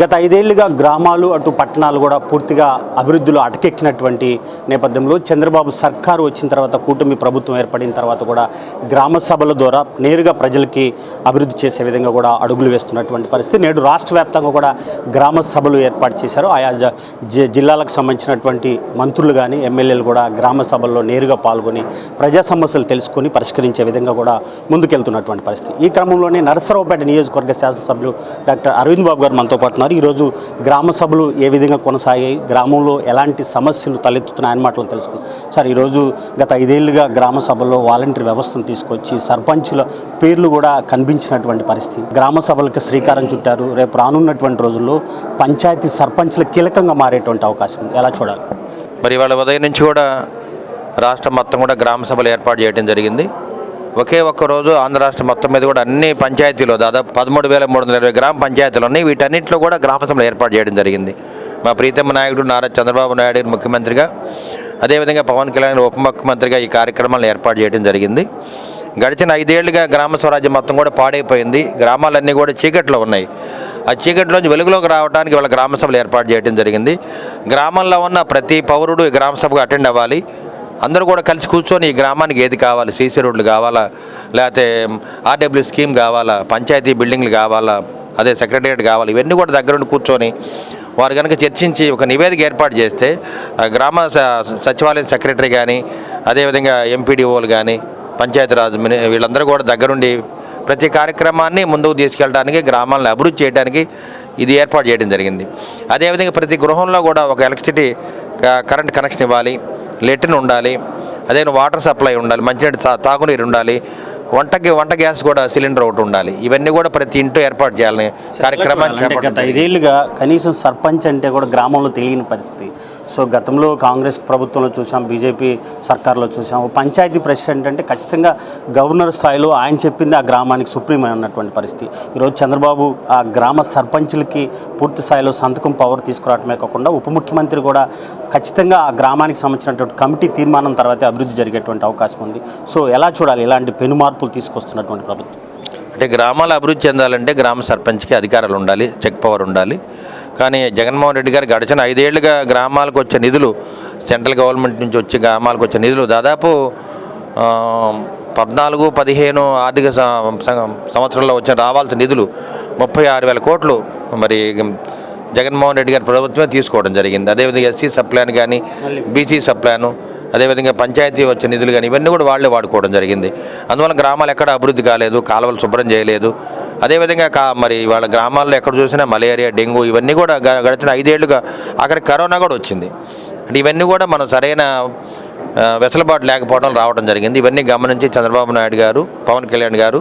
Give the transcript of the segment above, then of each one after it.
గత ఐదేళ్ళుగా గ్రామాలు అటు పట్టణాలు కూడా పూర్తిగా అభివృద్ధిలో అటకెక్కినటువంటి నేపథ్యంలో చంద్రబాబు సర్కారు వచ్చిన తర్వాత కూటమి ప్రభుత్వం ఏర్పడిన తర్వాత కూడా గ్రామ సభల ద్వారా నేరుగా ప్రజలకి అభివృద్ధి చేసే విధంగా కూడా అడుగులు వేస్తున్నటువంటి పరిస్థితి. నేడు రాష్ట్ర వ్యాప్తంగా కూడా గ్రామ సభలు ఏర్పాటు చేశారు. ఆయా జ- జి- జిల్లాలకు సంబంధించినటువంటి మంత్రులు కానీ ఎమ్మెల్యేలు కూడా గ్రామ సభల్లో నేరుగా పాల్గొని ప్రజా సమస్యలు తెలుసుకొని పరిష్కరించే విధంగా కూడా ముందుకెళ్తున్నటువంటి పరిస్థితి. ఈ క్రమంలోనే నరసరావుపేట నియోజకవర్గ శాసనసభ్యులు డాక్టర్ అరవింద్ బాబు గారు మనతో పాటు ఉన్నారు ఈరోజు గ్రామ సభలు ఏ విధంగా కొనసాగాయి? గ్రామంలో ఎలాంటి సమస్యలు తలెత్తుతున్నాయని మాటలు తెలుసుకున్నాం సార్ ఈరోజు గత ఐదేళ్ళుగా గ్రామ సభల్లో వాలంటీర్ వ్యవస్థను తీసుకొచ్చి సర్పంచుల పేర్లు కూడా కనిపించినటువంటి పరిస్థితి. గ్రామ సభలకు శ్రీకారం చుట్టారు. రేపు రానున్నటువంటి రోజుల్లో పంచాయతీ సర్పంచ్లు కీలకంగా మారేటువంటి అవకాశం ఉంది. ఎలా చూడాలి? మరి వాళ్ళ ఉదయం నుంచి కూడా రాష్ట్రం మొత్తం కూడా గ్రామ సభలు ఏర్పాటు చేయడం జరిగింది. ఒకే ఒక్క రోజు ఆంధ్ర రాష్ట్రం మొత్తం మీద కూడా అన్ని పంచాయతీలు దాదాపు పదమూడు వేల మూడు వందల ఇరవై గ్రామ పంచాయతీలు ఉన్నాయి. వీటన్నింటిలో కూడా గ్రామ సభలు ఏర్పాటు చేయడం జరిగింది. మా ప్రీతమ్మ నాయకుడు నారా చంద్రబాబు నాయుడు ముఖ్యమంత్రిగా అదేవిధంగా పవన్ కళ్యాణ్ ఉప ముఖ్యమంత్రిగా ఈ కార్యక్రమాలను ఏర్పాటు చేయడం జరిగింది. గడిచిన ఐదేళ్ళుగా గ్రామ స్వరాజ్యం మొత్తం కూడా పాడైపోయింది. గ్రామాలన్నీ కూడా చీకట్లో ఉన్నాయి. ఆ చీకటిలోంచి వెలుగులోకి రావడానికి వాళ్ళ గ్రామ సభలు ఏర్పాటు చేయడం జరిగింది. గ్రామంలో ఉన్న ప్రతి పౌరుడు ఈ గ్రామ సభకు అటెండ్ అవ్వాలి. అందరూ కూడా కలిసి కూర్చొని ఈ గ్రామానికి ఏది కావాలి సీసీ రోడ్లు కావాలా లేకపోతే ఆర్డబ్ల్యూ స్కీమ్ కావాలా పంచాయతీ బిల్డింగ్లు కావాలా అదే సెక్రటరియట్ కావాలి ఇవన్నీ కూడా దగ్గరుండి కూర్చొని వారు కనుక చర్చించి ఒక నివేదిక ఏర్పాటు చేస్తే గ్రామ స- సచివాలయం సెక్రటరీ కానీ అదేవిధంగా ఎంపీడీఓలు కానీ పంచాయతీరాజ్ వీళ్ళందరూ కూడా దగ్గరుండి ప్రతి కార్యక్రమాన్ని ముందుకు తీసుకెళ్ళడానికి గ్రామాలను అభివృద్ధి చేయడానికి ఇది ఏర్పాటు చేయడం జరిగింది. అదేవిధంగా ప్రతి గృహంలో కూడా ఒక ఎలక్ట్రిసిటీ కరెంట్ కనెక్షన్ ఇవ్వాలి. లెట్రిన్ ఉండాలి అదే వాటర్ సప్లై ఉండాలి మంచినీటి తా- తాగునీరు ఉండాలి వంటకి వంట గ్యాస్ కూడా సిలిండర్ ఒకటి ఉండాలి. ఇవన్నీ కూడా ప్రతి ఇంట్లో ఏర్పాటు చేయాలని కార్యక్రమాన్ని గత ఐదేళ్ళుగా కనీసం సర్పంచ్ అంటే కూడా గ్రామంలో తెలియని పరిస్థితి. సో గతంలో కాంగ్రెస్ ప్రభుత్వంలో చూసాం బీజేపీ సర్కార్లో చూసాం. పంచాయతీ ప్రెసిడెంట్ అంటే ఖచ్చితంగా గవర్నర్ స్థాయిలో ఆయన చెప్పింది ఆ గ్రామానికి సుప్రీం అన్నటువంటి పరిస్థితి. ఈరోజు చంద్రబాబు ఆ గ్రామ సర్పంచులకి పూర్తి స్థాయిలో సంతకం పవర్ తీసుకురావటమే కాకుండా ఉప ముఖ్యమంత్రి కూడా ఖచ్చితంగా ఆ గ్రామానికి సంబంధించినటువంటి కమిటీ తీర్మానం తర్వాతే అభివృద్ధి జరిగేటువంటి అవకాశం ఉంది. సో ఎలా చూడాలి? ఇలాంటి పెను మార్పులు తీసుకొస్తున్నటువంటి ప్రభుత్వం. అంటే గ్రామాలు అభివృద్ధి చెందాలంటే గ్రామ సర్పంచ్కి అధికారాలు ఉండాలి చెక్ పవర్ ఉండాలి. కానీ జగన్మోహన్ రెడ్డి గారు గడిచిన ఐదేళ్ళుగా గ్రామాలకు వచ్చే నిధులు సెంట్రల్ గవర్నమెంట్ నుంచి వచ్చే గ్రామాలకు వచ్చే నిధులు దాదాపు పద్నాలుగు పదిహేను ఆర్థిక సంవత్సరంలో వచ్చిన రావాల్సిన నిధులు ముప్పై ఆరు వేల కోట్లు మరి జగన్మోహన్ రెడ్డి గారి ప్రభుత్వమే తీసుకోవడం జరిగింది. అదేవిధంగా ఎస్సీ సప్లాన్ కానీ బీసీ సప్లాను అదేవిధంగా పంచాయతీ వచ్చే నిధులు కానీ ఇవన్నీ కూడా వాళ్ళే వాడుకోవడం జరిగింది. అందువల్ల గ్రామాలు ఎక్కడ అభివృద్ధి కాలేదు కాలువలు శుభ్రం చేయలేదు అదేవిధంగా కా మరి వాళ్ళ గ్రామాల్లో ఎక్కడ చూసినా మలేరియా డెంగ్యూ ఇవన్నీ కూడా గడిచిన ఐదేళ్ళుగా అక్కడ కరోనా కూడా వచ్చింది. అంటే ఇవన్నీ కూడా మనం సరైన వెసలుబాటు వెసులుబాటు లేకపోవడం రావడం జరిగింది. ఇవన్నీ గమనించి చంద్రబాబు నాయుడు గారు పవన్ కళ్యాణ్ గారు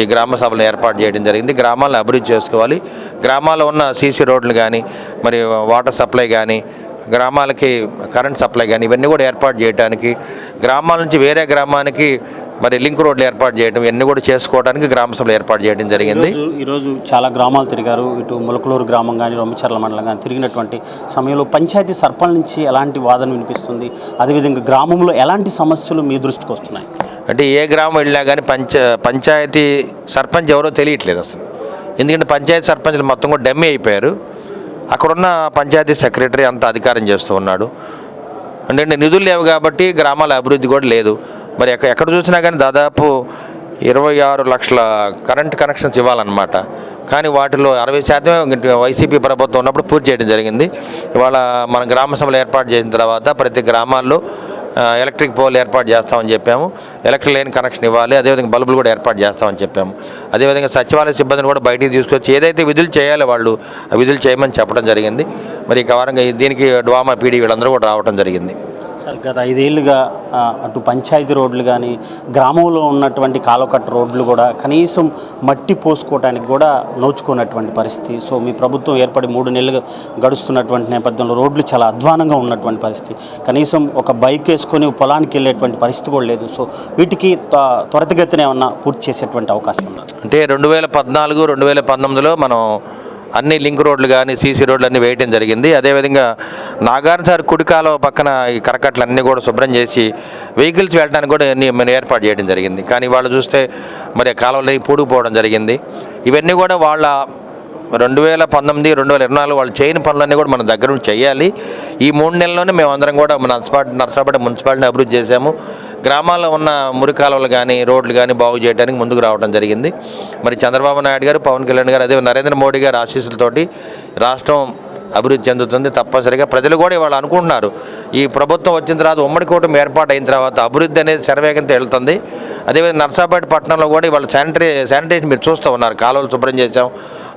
ఈ గ్రామ సభలను ఏర్పాటు చేయడం జరిగింది. గ్రామాలను అభివృద్ధి చేసుకోవాలి. గ్రామాల్లో ఉన్న సీసీ రోడ్లు కానీ మరి వాటర్ సప్లై కానీ గ్రామాలకి కరెంట్ సప్లై కానీ ఇవన్నీ కూడా ఏర్పాటు చేయడానికి గ్రామాల నుంచి వేరే గ్రామానికి మరి లింక్ రోడ్లు ఏర్పాటు చేయడం ఇవన్నీ కూడా చేసుకోవడానికి గ్రామ సభలు ఏర్పాటు చేయడం జరిగింది. ఈరోజు చాలా గ్రామాలు తిరిగారు. ఇటు ములకలూరు గ్రామం కానీ రొమ్మిచర్ల మండలం కానీ తిరిగినటువంటి సమయంలో పంచాయతీ సర్పంచ్ నుంచి ఎలాంటి వాదన వినిపిస్తుంది? అదేవిధంగా గ్రామంలో ఎలాంటి సమస్యలు మీ దృష్టికి వస్తున్నాయి? అంటే ఏ గ్రామం వెళ్ళినా కానీ పంచ పంచాయతీ సర్పంచ్ ఎవరో తెలియట్లేదు అసలు. ఎందుకంటే పంచాయతీ సర్పంచ్లు మొత్తం కూడా డమ్మీ అయిపోయారు. అక్కడున్న పంచాయతీ సెక్రటరీ అంత అధికారం చేస్తూ ఉన్నాడు. అంటే నిధులు లేవు కాబట్టి గ్రామాల అభివృద్ధి కూడా లేదు. మరి ఎక్కడ ఎక్కడ చూసినా కానీ దాదాపు ఇరవై ఆరు లక్షల కరెంట్ కనెక్షన్స్ ఇవ్వాలన్నమాట. కానీ వాటిలో అరవై శాతమే వైసీపీ ప్రభుత్వం ఉన్నప్పుడు పూర్తి చేయడం జరిగింది. ఇవాళ మన గ్రామ సభలు ఏర్పాటు చేసిన తర్వాత ప్రతి గ్రామాల్లో ఎలక్ట్రిక్ పోల్ ఏర్పాటు చేస్తామని చెప్పాము. ఎలక్ట్రిక్ లైన్ కనెక్షన్ ఇవ్వాలి అదేవిధంగా బల్బులు కూడా ఏర్పాటు చేస్తామని చెప్పాము. అదేవిధంగా సచివాలయ సిబ్బందిని కూడా బయటికి తీసుకొచ్చి ఏదైతే విధులు చేయాలో వాళ్ళు విధులు చేయమని చెప్పడం జరిగింది. మరి ఈ వారంగా దీనికి డ్వామా పీడీ వీళ్ళందరూ కూడా రావడం జరిగింది. సార్ గత ఐదేళ్ళుగా అటు పంచాయతీ రోడ్లు కానీ గ్రామంలో ఉన్నటువంటి కాలకట్ట రోడ్లు కూడా కనీసం మట్టి పోసుకోవడానికి కూడా నోచుకున్నటువంటి పరిస్థితి. సో మీ ప్రభుత్వం ఏర్పడి మూడు నెలలు గడుస్తున్నటువంటి నేపథ్యంలో రోడ్లు చాలా అధ్వానంగా ఉన్నటువంటి పరిస్థితి. కనీసం ఒక బైక్ వేసుకొని పొలానికి వెళ్ళేటువంటి పరిస్థితి కూడా లేదు. సో వీటికి త్వ- త్వరితగతిన ఏమన్నా పూర్తి చేసేటువంటి అవకాశం ఉంది? అంటే రెండు వేల పద్నాలుగు రెండు వేల పంతొమ్మిదిలో మనం అన్ని లింక్ రోడ్లు కానీ సీసీ రోడ్లు అన్నీ వేయటం జరిగింది. అదేవిధంగా నాగార్జున సార్ కుడికాలో పక్కన ఈ కరకట్లు అన్నీ కూడా శుభ్రం చేసి వెహికల్స్ వెళ్ళడానికి కూడా అన్ని మనం ఏర్పాటు చేయడం జరిగింది. కానీ వాళ్ళు చూస్తే మరి ఆ కాలువలు పూడుకుపోవడం జరిగింది. ఇవన్నీ కూడా వాళ్ళ రెండు వేల పంతొమ్మిది రెండు వేల ఇరవై నాలుగు వాళ్ళు చేయని పనులన్నీ కూడా మన దగ్గర నుంచి చేయాలి. ఈ మూడు నెలల్లోనే మేము అందరం కూడా మన నర్సపాటి నర్సాపేట మున్సిపాలిటీని అభివృద్ధి చేశాము. గ్రామాల్లో ఉన్న మురికాలువలు కానీ రోడ్లు కానీ బాగు చేయడానికి ముందుకు రావడం జరిగింది. మరి చంద్రబాబు నాయుడు గారు పవన్ కళ్యాణ్ గారు అదే నరేంద్ర మోడీ గారి ఆశీస్సులతోటి రాష్ట్రం అభివృద్ధి చెందుతుంది. తప్పనిసరిగా ప్రజలు కూడా ఇవాళ అనుకుంటున్నారు. ఈ ప్రభుత్వం వచ్చిన తర్వాత ఉమ్మడి కూటమి ఏర్పాటు అయిన తర్వాత అభివృద్ధి అనేది శరవేగంతో వెళ్తుంది. అదేవిధంగా నర్సాపేట పట్టణంలో కూడా ఇవాళ శానిటరీ శానిటేషన్ మీరు చూస్తూ ఉన్నారు. కాలువలు శుభ్రం చేసాం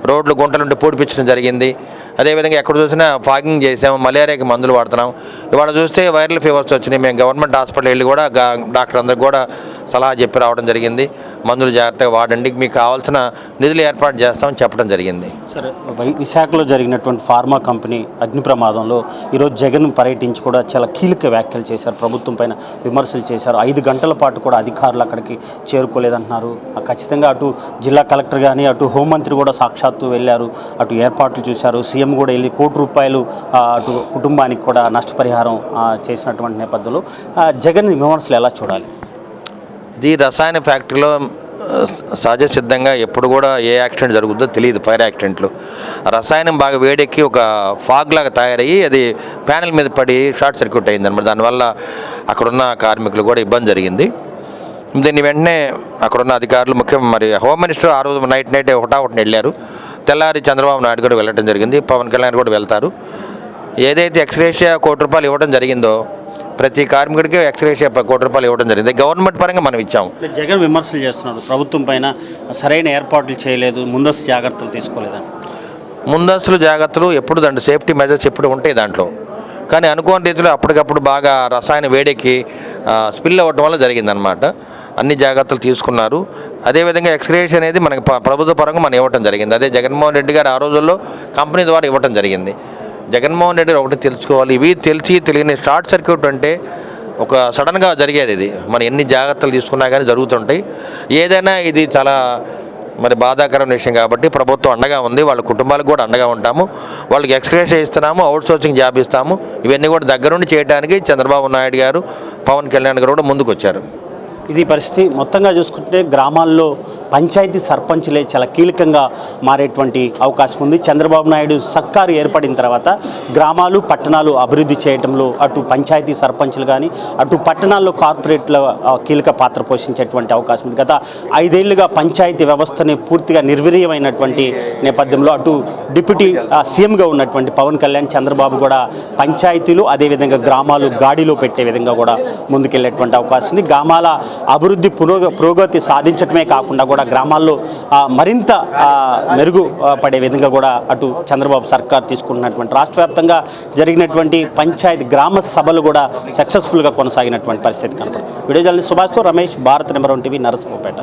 రోడ్లు గుంటలుంటే పూడిపించడం జరిగింది. అదేవిధంగా ఎక్కడ చూసినా ఫాగింగ్ చేసాము మలేరియాకి మందులు వాడుతున్నాం ఇవాళ చూస్తే వైరల్ ఫీవర్స్ వచ్చినాయి. మేము గవర్నమెంట్ హాస్పిటల్ వెళ్ళి కూడా డాక్టర్ అందరికి కూడా సలహా చెప్పి రావడం జరిగింది. మందులు జాగ్రత్తగా వాడండి. మీకు కావాల్సిన నిధులు ఏర్పాటు చేస్తామని చెప్పడం జరిగింది. సరే వై- విశాఖలో జరిగినటువంటి ఫార్మా కంపెనీ అగ్ని ప్రమాదంలో ఈరోజు జగన్ పర్యటించి కూడా చాలా కీలక వ్యాఖ్యలు చేశారు. ప్రభుత్వం పైన విమర్శలు చేశారు. ఐదు గంటల పాటు కూడా అధికారులు అక్కడికి చేరుకోలేదంటున్నారు. ఆ ఖచ్చితంగా అటు జిల్లా కలెక్టర్ కానీ అటు హోంమంత్రి కూడా సాక్షాత్తు వెళ్ళారు అటు ఏర్పాట్లు చూశారు. సీఎం కూడా వెళ్ళి కోటి రూపాయలు అటు కుటుంబానికి కూడా నష్టపరిహారం చేసినటువంటి నేపథ్యంలో జగన్ విమర్శలు ఎలా చూడాలి? ఇది రసాయన ఫ్యాక్టరీలో సహజ సిద్ధంగా ఎప్పుడు కూడా ఏ యాక్సిడెంట్ జరుగుతుందో తెలియదు ఫైర్ యాక్సిడెంట్లు. రసాయనం బాగా వేడెక్కి ఒక ఫాగ్ లాగా తయారయ్యి అది ప్యానెల్ మీద పడి షార్ట్ సర్క్యూట్ అయింది అనమాట దానివల్ల అక్కడున్న కార్మికులు కూడా ఇబ్బంది జరిగింది. దీన్ని వెంటనే అక్కడున్న అధికారులు ముఖ్యం మరి హోమ్ మినిస్టర్ ఆ రోజు నైట్ నైట్ హుటాహుటిని వెళ్ళారు. తెల్లారి చంద్రబాబు నాయుడు కూడా వెళ్ళడం జరిగింది. పవన్ కళ్యాణ్ కూడా వెళ్తారు. ఏదైతే ఎక్స్రేషియా కోటి రూపాయలు ఇవ్వడం జరిగిందో ప్రతి కార్మికుడికి ఎక్స్రేషియా కోటి రూపాయలు ఇవ్వడం జరిగింది. గవర్నమెంట్ పరంగా మనం ఇచ్చాం అంటే జగన్ విమర్శలు చేస్తున్నారు. ప్రభుత్వం పైన సరైన ఏర్పాట్లు చేయలేదు. ముందస్తు జాగ్రత్తలు తీసుకోలేదని ముందస్తులు జాగ్రత్తలు ఎప్పుడు దాంట్లో సేఫ్టీ మెజర్స్ ఎప్పుడు ఉంటాయి దాంట్లో. కానీ అనుకోని రీతిలో అప్పటికప్పుడు బాగా రసాయన వేడెక్కి స్పిల్ అవ్వటం వల్ల జరిగిందనమాట అన్ని జాగ్రత్తలు తీసుకున్నారు. అదేవిధంగా ఎక్స్రేషన్ అనేది మనకి ప్రభుత్వ పరంగా మనం ఇవ్వటం జరిగింది. అదే జగన్మోహన్ రెడ్డి గారు ఆ రోజుల్లో కంపెనీ ద్వారా ఇవ్వటం జరిగింది. జగన్మోహన్ రెడ్డి ఒకటి తెలుసుకోవాలి. ఇవి తెలిసి తెలియని షార్ట్ సర్క్యూట్ అంటే ఒక సడన్గా జరిగేది ఇది. మనం ఎన్ని జాగ్రత్తలు తీసుకున్నా కానీ జరుగుతుంటాయి. ఏదైనా ఇది చాలా మరి బాధాకరమైన విషయం కాబట్టి ప్రభుత్వం అండగా ఉంది. వాళ్ళ కుటుంబాలకు కూడా అండగా ఉంటాము. వాళ్ళకి ఎక్స్ప్రెస్ ఇస్తున్నాము అవుట్ సోర్సింగ్ జాబ్ ఇస్తాము. ఇవన్నీ కూడా దగ్గరుండి చేయడానికి చంద్రబాబు నాయుడు గారు పవన్ కళ్యాణ్ గారు కూడా ముందుకు వచ్చారు ఇది పరిస్థితి. మొత్తంగా చూసుకుంటే గ్రామాల్లో పంచాయతీ సర్పంచులే చాలా కీలకంగా మారేటువంటి అవకాశం ఉంది. చంద్రబాబు నాయుడు సర్కారు ఏర్పడిన తర్వాత గ్రామాలు పట్టణాలు అభివృద్ధి చేయడంలో అటు పంచాయతీ సర్పంచులు కానీ అటు పట్టణాల్లో కార్పొరేట్ల కీలక పాత్ర పోషించేటువంటి అవకాశం ఉంది. గత ఐదేళ్ళుగా పంచాయతీ వ్యవస్థని పూర్తిగా నిర్వీర్యమైనటువంటి నేపథ్యంలో అటు డిప్యూటీ సీఎంగా ఉన్నటువంటి పవన్ కళ్యాణ్ చంద్రబాబు కూడా పంచాయతీలు అదేవిధంగా గ్రామాలు గాడిలో పెట్టే విధంగా కూడా ముందుకెళ్ళేటువంటి అవకాశం ఉంది. గ్రామాల అభివృద్ధి పురోగ పురోగతి సాధించడమే కాకుండా కూడా గ్రామాల్లో మరింత మెరుగు పడే విధంగా కూడా అటు చంద్రబాబు సర్కార్ తీసుకున్నటువంటి రాష్ట్ర వ్యాప్తంగా జరిగినటువంటి పంచాయతీ గ్రామ సభలు కూడా సక్సెస్ఫుల్గా కొనసాగినటువంటి పరిస్థితి కనపడుతుంది. Video journalist సుభాష్తో Ramesh Bharat number one TV Narasimhapeta.